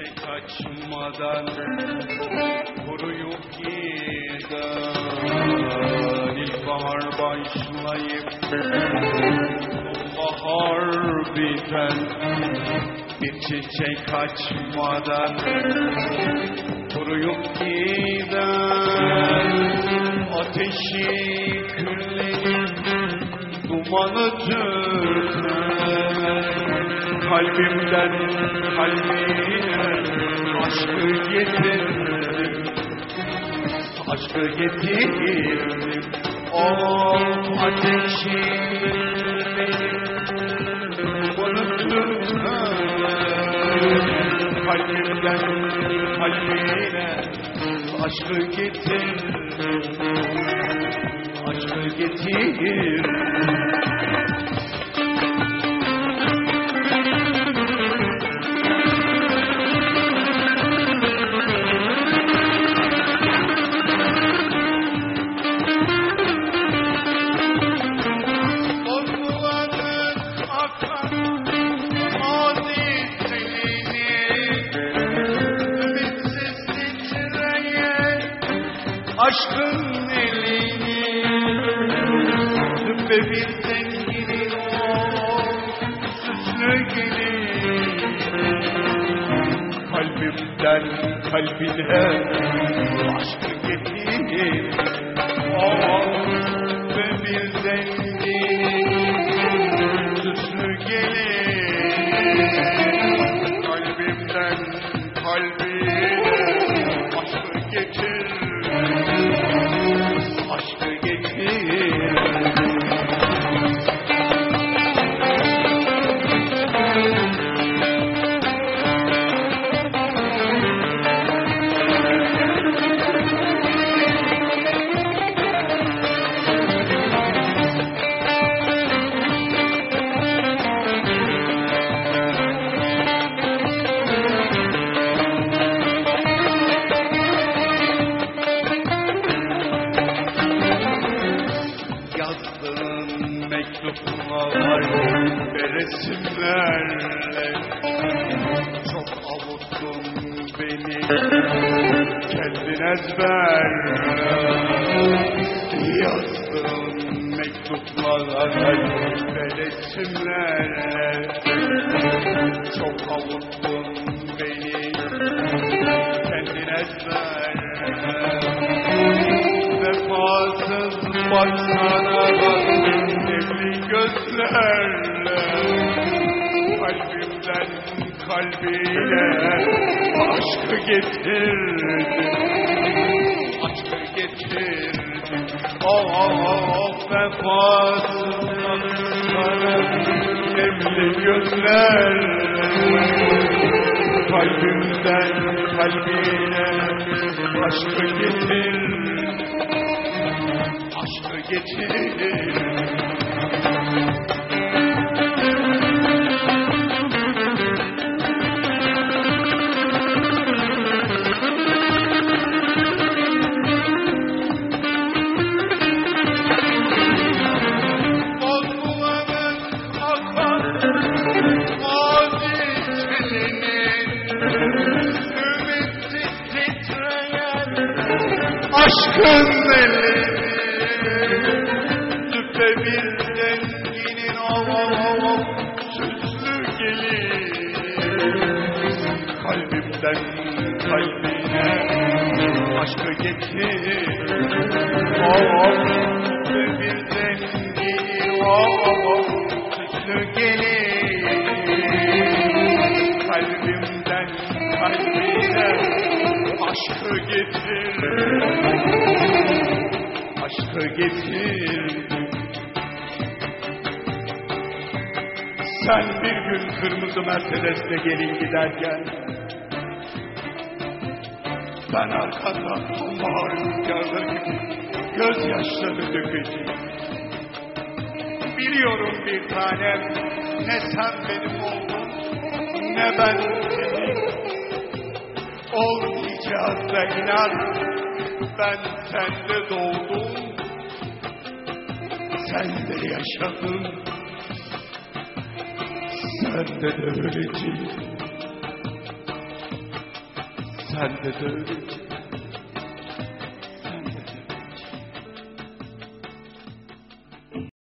çiçek açmadan kuruyup giden ilkbahar başlayıp sonbahar biten bir çiçek açmadan kuruyup giden ateşi küllerin dumanı tüter kalbimden kalbine aşkı getirdim. Aşkı getirdim. O ateşi küllerin dumanı tüter kalbimden kalbine aşkı getir aşkı getir aşkın elini Züppe bir zenginin o süslü gelin Kalbimden kalbine aşkı getir Oh, ve bir zenginin süslü gelin Kalbimden kalbine resimlerle Çok avuttun beni. Kendin ezberle Yazdığın mektuplar ve resimlerle Çok avuttun beni. Kendin ezberle Vefasız baksana kalbine Aşkı getirdin Aşkı getirdin Oh oh oh Vefasız baksana Nemli gözlerle. Kalbimden kalbine Aşkı getirdin aşkı getir. Aşkın elini gelin Kalbimden kalbine aşkı getir Ava züppe bir zenginin ava süslü gelin Kalbimden kalbine aşkı getir aşkı getir. Sen bir gün kırmızı Mercedes'le gelin giderken ben arkandan sonbahar rüzgarları gibi gözyaşları dökeceğim. Biliyorum bir tanem ne sen benim oldun ne ben senin. Olmayacağına inan ben sende doğdum Sen de yaşadın. Sen de de öleceksin. Sen de öleceksin.